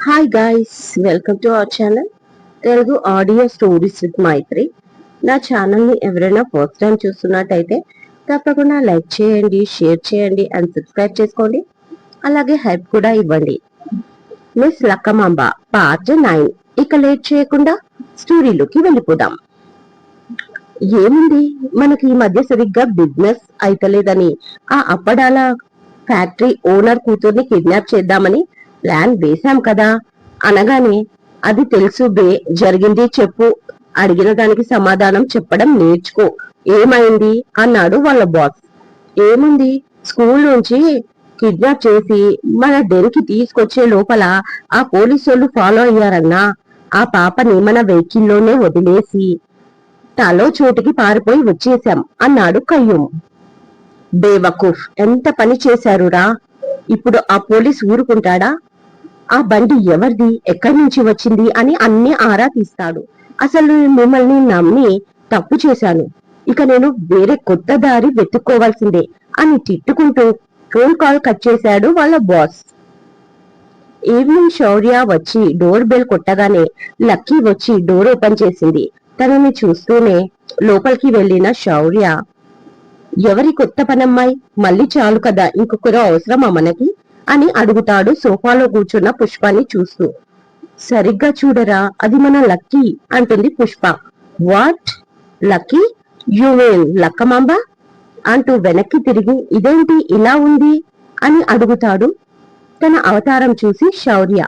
Hi guys welcome to our channel Telugu audio stories with Maitri నా ఛానల్ని ఎవరైనా first time చూస్తున్నట్టయితే తప్పకుండా లైక్ చేయండి షేర్ చేయండి అండ్ సబ్స్క్రైబ్ చేసుకోండి. అలాగే హెల్ప్ కూడా ఇవ్వండి. మిస్ లక్కమాంబ పార్ట్ నైన్ ఇక లేట్ చేయకుండా స్టోరీలోకి వెళ్ళిపోదాం. ఏముంది? మనకి ఈ మధ్య సరిగ్గా బిజినెస్ అయితలేదని ఆ అప్పడాల ఫ్యాక్టరీ ఓనర్ కూతుర్ని కిడ్నాప్ చేద్దామని ప్లాన్ వేశాం కదా. అనగానే అది తెలుసు బే జరిగింది చెప్పు. అడిగిన దానికి సమాధానం చెప్పడం నేర్చుకో. ఏమైంది? అన్నాడు వాళ్ళ బాస్ ఏముంది? స్కూల్ నుంచి కిడ్నాప్ చేసి మన డెన్కి తీసుకొచ్చే లోపల ఆ పోలీసు ఫాలో అయ్యారన్నా. ఆ పాపని మన వెహికల్లోనే వదిలేసి తలో చోటుకి పారిపోయి వచ్చేశాం అన్నాడు కయ్యూం. బేవకూఫ్ ఎంత పని చేశారురా? ఇప్పుడు ఆ పోలీస్ ఊరుకుంటాడా? ఆ బండి ఎవరిది? ఎక్కడి నుంచి వచ్చింది? అని అన్ని ఆరా తీస్తాడు. అసలు మిమ్మల్ని నమ్మి తప్పు చేశాను. ఇక నేను వేరే కొత్త దారి వెతుక్కోవాల్సిందే అని తిట్టుకుంటూ ఫోన్ కాల్ కట్ చేశాడు వాళ్ళ బాస్. ఈవినింగ్ శౌర్య వచ్చి డోర్ బెల్ కొట్టగానే లక్కీ వచ్చి డోర్ ఓపెన్ చేసింది. తనని చూస్తూనే లోపలికి వెళ్ళిన శౌర్య ఎవరి కొత్త పనమ్మాయి? మళ్ళీ చాలు కదా ఇంకొకరు అవసరమా మనకి? అని అడుగుతాడు. సోఫాలో కూర్చున్న పుష్పాన్ని చూస్తూ. సరిగ్గా చూడరా అది మన లక్కీ అంటుంది Pushpa. What? Lucky? You mean Lakkamamba? అంటూ వెనక్కి తిరిగి ఇదేంటి ఇలా ఉంది? అని అడుగుతాడు తన అవతారం చూసి శౌర్య.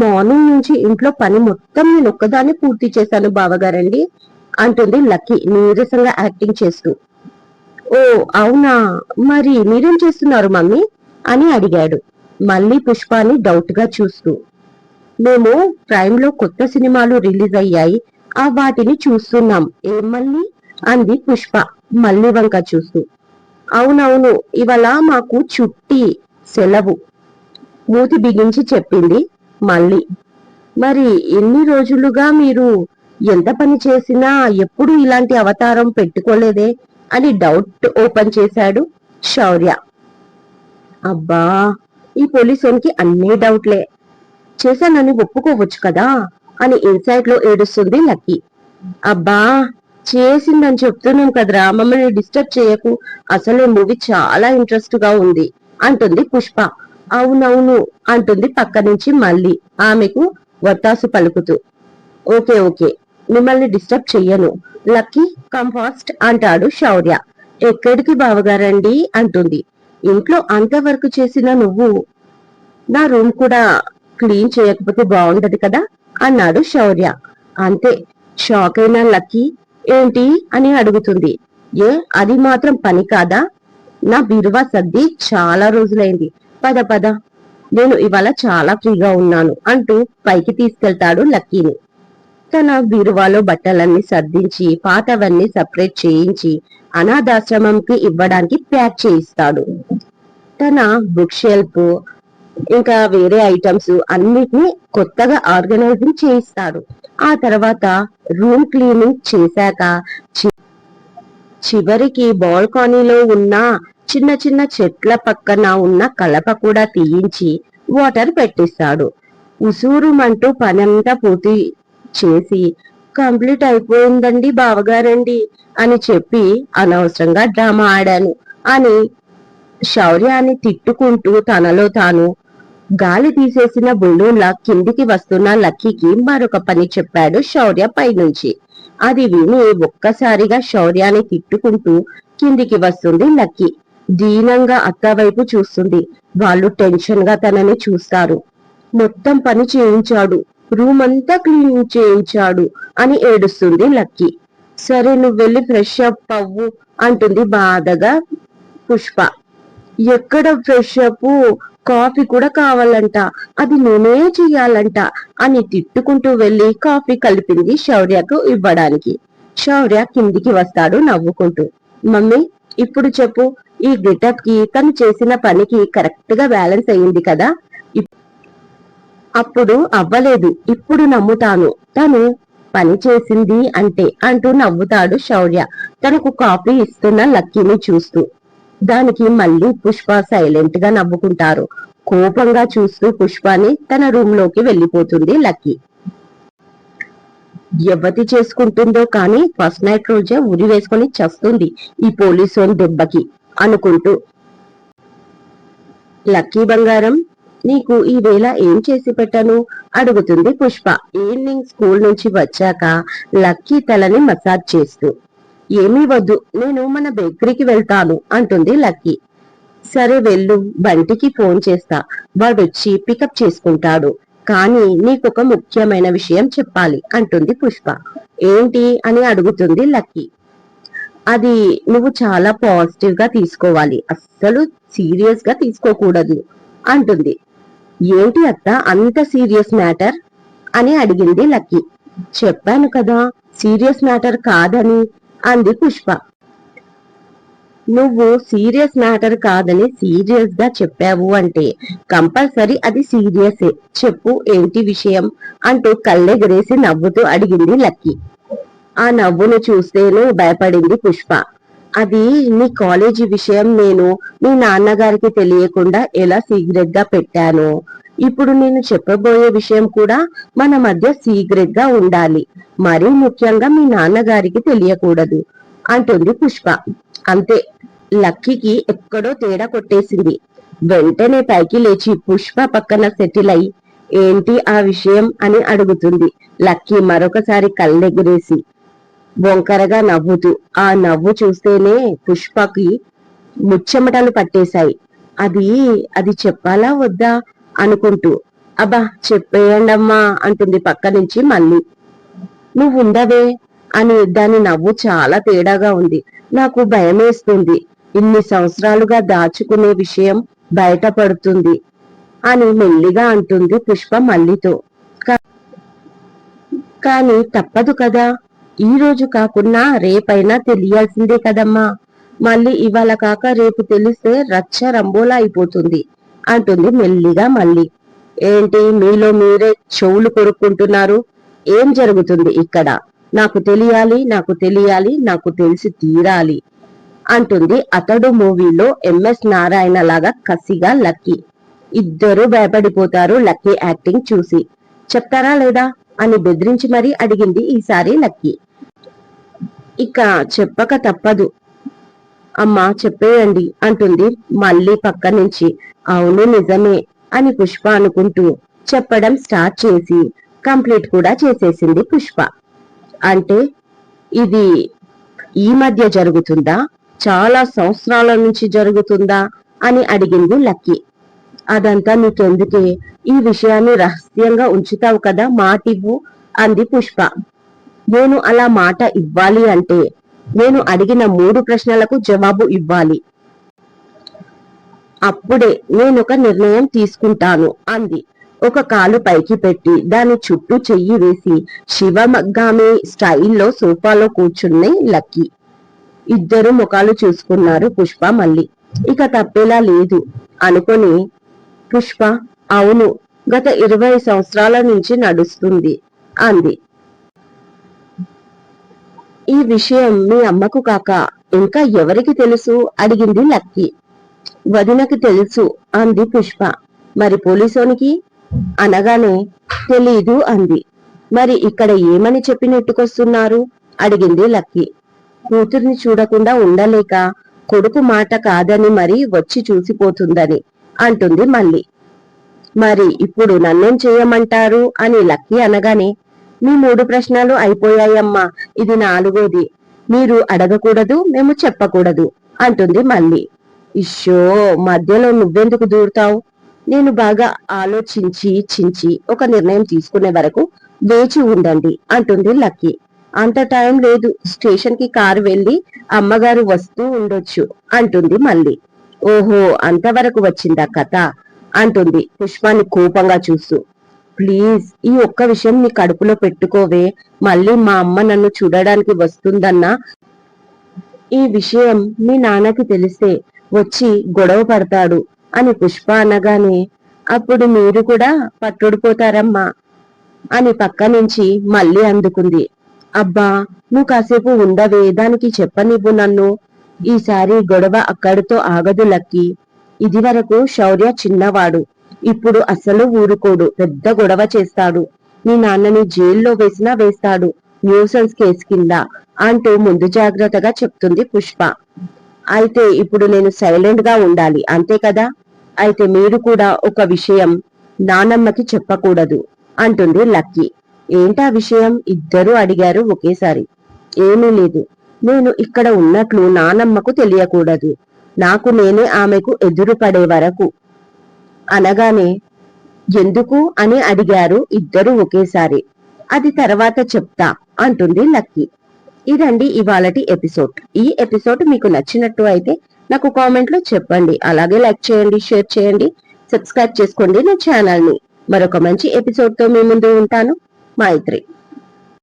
మార్నింగ్ నుంచి ఇంట్లో పని మొత్తం నేను ఒక్కదాన్ని పూర్తి చేశాను బావగారండి అంటుంది లక్కీ నీరసంగా యాక్టింగ్ చేస్తూ. ఓ అవునా? మరి మీరేం చేస్తున్నారు మమ్మీ? అని అడిగాడు. మళ్ళీ పుష్పాని డౌట్గా చూస్తూ. మేము ప్రైమ్లో కొత్త సినిమాలు రిలీజ్ అయ్యాయి. ఆ వాటిని చూస్తున్నాం. ఏం మళ్ళీ అంది పుష్ప మళ్ళీ వంక చూస్తూ. అవునవును ఇవాళ మాకు చుట్టి సెలవు. మూతి బిగించి చెప్పింది మళ్ళీ. మరి ఎన్ని రోజులుగా మీరు ఎంత పని చేసినా ఎప్పుడు ఇలాంటి అవతారం పెట్టుకోలేదే అని డౌట్ ఓపెన్ చేశాడు శౌర్య. అబ్బా ఈ పోలీసునికి అన్ని డౌట్లే. చేశానని ఒప్పుకోవచ్చు కదా అని ఇన్సైట్లో ఏడుస్తుంది లక్కీ. అబ్బా చేసిందని చెప్తున్నాం కదరా మమ్మల్ని డిస్టర్బ్ చేయకు. అసలు మూవీ చాలా ఇంట్రెస్ట్గా ఉంది అంటుంది పుష్ప. అవునవును అంటుంది పక్క నుంచి మళ్ళీ ఆమెకు వత్తాసు పలుకుతూ. ఓకే ఓకే మిమ్మల్ని డిస్టర్బ్ చెయ్యను. లక్కీ కంఫాస్ట్ అంటాడు శౌర్య. ఎక్కడికి బావగారండి అంటుంది. ఇంట్లో అంత వర్క్ చేసిన నువ్వు నా రూమ్ కూడా క్లీన్ చేయకపోతే బాగుంటది కదా? అన్నాడు శౌర్య. అంతే షాక్ అయిన లక్కీ. ఏంటి అని అడుగుతుంది. ఏ అది మాత్రం పని కాదా? నా బిరువా సర్ది చాలా రోజులైంది. పద పద. నేను ఇవాళ చాలా ఫ్రీగా ఉన్నాను అంటూ పైకి తీసుకెళ్తాడు లక్కీని. తన బీరువాలో బట్టలన్నీ సర్దించి పాతవన్నీ సపరేట్ చేయించి అనాథాశ్రమంకి ఇవ్వడానికి ప్యాక్ చేయిస్తాడు. తన బుక్ షెల్ఫ్ ఇంకా వేరే ఐటమ్స్ అన్నిటిని కొత్తగా ఆర్గనైజింగ్ చేయిస్తాడు ఆ తర్వాత రూమ్ క్లీనింగ్ చేశాక చివరికి బాల్కనీలో ఉన్న చిన్న చిన్న చెట్ల పక్కన ఉన్న కలప కూడా తీయించి వాటర్ పెట్టిస్తాడు. ఉసూరుమంటూ పనంతా పూర్తి చేసి కంప్లీట్ అయిపోయిందండి బావగారండి అని చెప్పి అనవసరంగా డ్రామా ఆడాను. అని శౌర్యాన్ని తిట్టుకుంటూ తనలో తాను గాలి తీసేసిన బుల్లూన్లా కిందికి వస్తున్న లక్కీకి మరొక పని చెప్పాడు శౌర్య పైనుంచి. అది విని ఒక్కసారిగా శౌర్యాన్ని తిట్టుకుంటూ కిందికి వస్తుంది లక్కీ. దీనంగా అత్త వైపు చూస్తుంది. వాళ్ళు టెన్షన్గా తనని చూస్తారు. మొత్తం పని చేయించాడు. రూమ్ అంతా క్లీన్ చేయించాడు అని ఏడుస్తుంది లక్కీ. సరే నువ్వు వెళ్ళి ఫ్రెష్ అప్ అవ్వు అంటుంది బాధగా పుష్ప. ఎక్కడ ఫ్రెష్ అప్ కాఫీ కూడా కావాలంట. అది నేనే చెయ్యాలంట అని తిట్టుకుంటూ వెళ్ళి కాఫీ కలిపింది శౌర్యకు ఇవ్వడానికి. శౌర్య కిందికి వస్తాడు నవ్వుకుంటూ. మమ్మీ ఇప్పుడు చెప్పు ఈ గెటప్కి తను చేసిన పనికి కరెక్ట్గా బ్యాలెన్స్ అయింది కదా? అప్పుడు అవ్వలేదు. ఇప్పుడు నమ్ముతాను. తను పని చేసింది అంటే అంటూ నవ్వుతాడు శౌర్య. తనకు కాఫీ ఇస్తున్న లక్కీని చూస్తూ. దానికి మళ్ళీ పుష్ప సైలెంట్గా నవ్వుకుంటారు. కోపంగా చూస్తూ పుష్పాని తన రూమ్లోకి వెళ్ళిపోతుంది లక్కీ. ఎవతి చేసుకుంటుందో కానీ ఫస్ట్ నైట్ రోజే ఉరి వేసుకొని చస్తుంది ఈ పోలీసు దెబ్బకి అనుకుంటూ. లక్కీ బంగారం నీకు ఈ వేళ ఏం చేసి పెట్టను? అడుగుతుంది పుష్ప. ఈవినింగ్ స్కూల్ నుంచి వచ్చాక లక్కీ తలని మసాజ్ చేస్తూ ఏమీ వద్దు నేను మన బేకరీకి వెళ్తాను అంటుంది లక్కీ. సరే వెళ్ళు బంటికి ఫోన్ చేస్తా వాడొచ్చి పికప్ చేసుకుంటాడు కానీ నీకొక ముఖ్యమైన విషయం చెప్పాలి అంటుంది పుష్ప. ఏంటి? అని అడుగుతుంది లక్కీ. అది నువ్వు చాలా పాజిటివ్గా తీసుకోవాలి అస్సలు సీరియస్గా తీసుకోకూడదు అంటుంది. ఏంటి అత్త అంత సీరియస్ మ్యాటర్ అని అడిగింది లక్కీ. చెప్పాను కదా సీరియస్ మ్యాటర్ కాదని అంది పుష్ప. నువ్వు సీరియస్ మ్యాటర్ కాదని సీరియస్గా చెప్పావు అంటే కంపల్సరీ అది సీరియసే చెప్పు ఏంటి విషయం అంటూ కళ్ళెగరేసి నవ్వుతూ అడిగింది లక్కీ. ఆ నవ్వును చూస్తేనే భయపడింది పుష్ప. అది మీ కాలేజీ విషయం నేను మీ నాన్నగారికి తెలియకుండా ఎలా సీక్రెట్గా పెట్టాను. ఇప్పుడు నేను చెప్పబోయే విషయం కూడా మన మధ్య సీక్రెట్గా ఉండాలి. మరీ ముఖ్యంగా మీ నాన్నగారికి తెలియకూడదు. అంటుంది పుష్ప. అంతే. లక్కీకి ఎక్కడో తేడా కొట్టేసింది. వెంటనే పైకి లేచి పుష్ప పక్కన సెటిల్ అయి ఏంటి ఆ విషయం? అని అడుగుతుంది. లక్కీ మరొకసారి కళ్ళెగిరేసి వంకరగా నవ్వుతూ. ఆ నవ్వు చూస్తేనే పుష్పకి ముచ్చెమటలు పట్టేశాయి. అది అది చెప్పాలా వద్దా అనుకుంటూ. అబ్బా చెప్పేయండమ్మా అంటుంది పక్క నుంచి మళ్ళీ. నువ్వు ఉండవే అని దాని నవ్వు చాలా తేడాగా ఉంది. నాకు భయమేస్తుంది. ఇన్ని సంవత్సరాలుగా దాచుకునే విషయం బయటపడుతుంది అని మెల్లిగా అంటుంది పుష్ప మల్లితో కానీ తప్పదు కదా ఈ రోజు కాకున్నా రేపైనా తెలియాల్సిందే కదమ్మా. మళ్ళీ ఇవాళ కాక రేపు తెలిస్తే రచ్చ రంబోలా అయిపోతుంది అంటుంది మెల్లిగా మళ్ళీ. ఏంటి మీలో మీరే చెవులు కొరుక్కుంటున్నారు? ఏం జరుగుతుంది ఇక్కడ? నాకు తెలియాలి నాకు తెలియాలి నాకు తెలిసి తీరాలి అంటుంది అతడు మూవీలో ఎంఎస్ నారాయణ లాగా కసిగా లక్కీ. ఇద్దరు భయపడిపోతారు లక్కీ యాక్టింగ్ చూసి. చెప్తారా లేదా? అని బెదిరించి మరీ అడిగింది ఈసారి లక్కీ. ఇక చెప్పక తప్పదు. అమ్మా చెప్పేయండి అంటుంది మళ్ళీ పక్క నుంచి. అవును నిజమే అని పుష్ప అనుకుంటూ చెప్పడం స్టార్ట్ చేసి కంప్లీట్ కూడా చేసేసింది పుష్ప. అంటే ఇది ఈ మధ్య జరుగుతుందా? చాలా సంవత్సరాల నుంచి జరుగుతుందా? అని అడిగింది లక్కీ. అదంతా నీకెందుకే? ఈ విషయాన్ని రహస్యంగా ఉంచుతావు కదా మాటివ్వు అంది పుష్ప. నేను అలా మాట ఇవ్వాలి అంటే నేను అడిగిన మూడు ప్రశ్నలకు జవాబు ఇవ్వాలి. అప్పుడే నేనొక నిర్ణయం తీసుకుంటాను అంది. ఒక కాలు పైకి పెట్టి దాని చుట్టూ చెయ్యి వేసి శివమగ్గామి స్టైల్లో సోఫాలో కూర్చున్నాయి లక్కీ. ఇద్దరు ముఖాలు చూసుకున్నారు పుష్ప మళ్ళీ. ఇక తప్పేలా లేదు అనుకొని పుష్ప అవును గత ఇరవై సంవత్సరాల నుంచి నడుస్తుంది అంది. ఈ విషయం మీ అమ్మకు కాక ఇంకా ఎవరికి తెలుసు? అడిగింది లక్కీ. వదినకి తెలుసు అంది పుష్ప. మరి పోలీసోనికి? అనగానే తెలీదు అంది. మరి ఇక్కడ ఏమని చెప్పి నెట్టుకొస్తున్నారు అడిగింది లక్కీ. కూతుర్ని చూడకుండా ఉండలేక కొడుకు మాట కాదని మరి వచ్చి చూసిపోతుందని. అంటుంది మళ్ళీ. మరి ఇప్పుడు నన్నేం చేయమంటారు? అని లక్కీ అనగానే మీ మూడు ప్రశ్నలు అయిపోయాయమ్మా ఇది నాలుగోది. మీరు అడగకూడదు మేము చెప్పకూడదు అంటుంది మళ్ళీ. ఇషో మధ్యలో నువ్వెందుకు దూరుతావు? నేను బాగా ఆలోచించి చించి ఒక నిర్ణయం తీసుకునే వరకు వేచి ఉండండి అంటుంది లక్కీ. అంత టైం లేదు స్టేషన్కి కారు వెళ్ళి అమ్మగారు వస్తూ ఉండొచ్చు అంటుంది మళ్ళీ. ఓహో అంతవరకు వచ్చిందా కథ? అంటుంది పుష్పాన్ని కోపంగా చూస్తూ. ప్లీజ్ ఈ ఒక్క విషయం నీ కడుపులో పెట్టుకోవే. మళ్ళీ మా అమ్మ నన్ను చూడడానికి వస్తుందన్నా. ఈ విషయం మీ నాన్నకి తెలిస్తే వచ్చి గొడవ పడతాడు అని పుష్ప అనగానే అప్పుడు మీరు కూడా పట్టుడిపోతారమ్మా అని పక్క నుంచి మళ్ళీ అందుకుంది. అబ్బా నువ్వు కాసేపు ఉండవే దానికి చెప్పనివ్వు నన్ను. ఈసారి గొడవ అక్కడితో ఆగదు లక్కి. ఇదివరకు శౌర్య చిన్నవాడు. ఇప్పుడు అసలు ఊరుకోడు పెద్ద గొడవ చేస్తాడు. నీ నాన్నని జైల్లో వేసినా వేస్తాడు న్యూసెన్స్ కేసు కింద అంటూ ముందు జాగ్రత్తగా చెప్తుంది పుష్ప. అయితే ఇప్పుడు నేను సైలెంట్గా ఉండాలి అంతే కదా? అయితే మీరు కూడా ఒక విషయం నానమ్మకి చెప్పకూడదు అంటుంది లక్కీ. ఏంటా విషయం? ఇద్దరూ అడిగారు ఒకేసారి. ఏమీ లేదు. నేను ఇక్కడ ఉన్నట్లు నానమ్మకు తెలియకూడదు. నాకు నేనే ఆమెకు ఎదురు పడే వరకు. అనగానే ఎందుకు? అని అడిగారు ఇద్దరు ఒకేసారి. అది తర్వాత చెప్తా అంటుంది లక్కీ. ఇదండి ఇవాళటి ఎపిసోడ్. ఈ ఎపిసోడ్ మీకు నచ్చినట్టు అయితే నాకు కామెంట్లో చెప్పండి. అలాగే లైక్ చేయండి షేర్ చేయండి సబ్స్క్రైబ్ చేసుకోండి నా ఛానల్ని మరొక మంచి ఎపిసోడ్తో మీ ముందు ఉంటాను. మైత్రి.